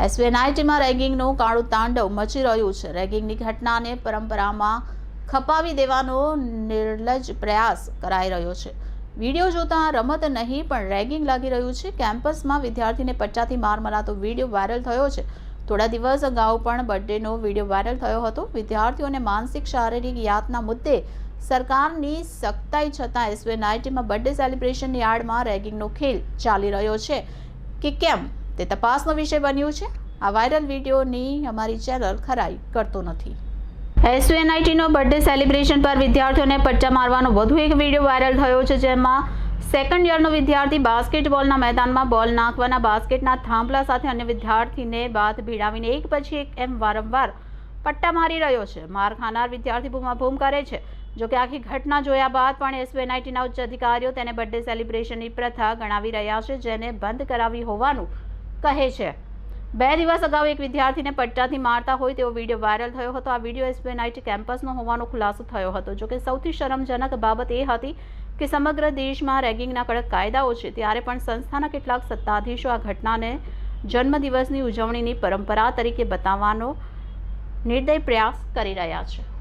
એસવીએનઆઈટીમાં રેગિંગનું કાળું તાંડવ મચી રહ્યું છે. રેગિંગની ઘટનાને પરંપરામાં ખપાવી દેવાનો નિર્લજ પ્રયાસ કરાઈ રહ્યો છે. વીડિયો જોતા રમત નહીં, પણ રેગિંગ લાગી રહ્યું છે. કેમ્પસમાં વિદ્યાર્થીને પચ્ચાથી માર મરાતો વીડિયો વાયરલ થયો છે. થોડા દિવસ અગાઉ પણ બર્થડેનો વીડિયો વાયરલ થયો હતો. વિદ્યાર્થીઓને માનસિક શારીરિક યાતના મુદ્દે સરકારની સખ્તાઈ છતાં એસવીએનઆઈટીમાં બર્થડે સેલિબ્રેશનની આડમાં રેગિંગનો ખેલ ચાલી રહ્યો છે. કે કેમ? તે તપાસનો વિષય બન્યું છે. આ વાયરલ વિડીયોની અમારી ચેનલ ખરાઈ કરતો નથી. એસયુએનઆઈટીનો બર્થડે સેલિબ્રેશન પર વિદ્યાર્થીઓને પટ્ટા મારવાનો વધુ એક વીડિયો વાયરલ થયો છે, જેમાં સેકન્ડ યરનો વિદ્યાર્થી બાસ્કેટબોલના મેદાનમાં બોલ નાખવાના બાસ્કેટના થાંભલા સાથે અન્ય વિદ્યાર્થીને બાદ ભીડાવીને એક પછી એક એમ વારંવાર પટ્ટા મારી રહ્યો છે. માર ખાનાર વિદ્યાર્થી બૂમાબૂમ કરે છે. જો કે આખી ઘટના જોયા બાદ પણ એસયુએનઆઈટીના ઉચ્ચ અધિકારીઓ તેને બર્થડે સેલિબ્રેશનની પ્રથા ગણાવી રહ્યા છે, જેને બંધ કરાવી હોવાનું કહે છે. બે દિવસ અગાઉ એક વિદ્યાર્થીને પટ્ટાથી મારતા હોય તેવો વીડિયો વાયરલ થયો હતો. આ વીડિયો એસબીઆઈટી કેમ્પસનો હોવાનો ખુલાસો થયો હતો. જોકે સૌથી શરમજનક બાબત એ હતી કે સમગ્ર દેશમાં રેગિંગના કડક કાયદાઓ છે, ત્યારે પણ સંસ્થાના કેટલાક સત્તાધીશો આ ઘટનાને જન્મદિવસની ઉજવણીની પરંપરા તરીકે બતાવવાનો નિર્દય પ્રયાસ કરી રહ્યા છે.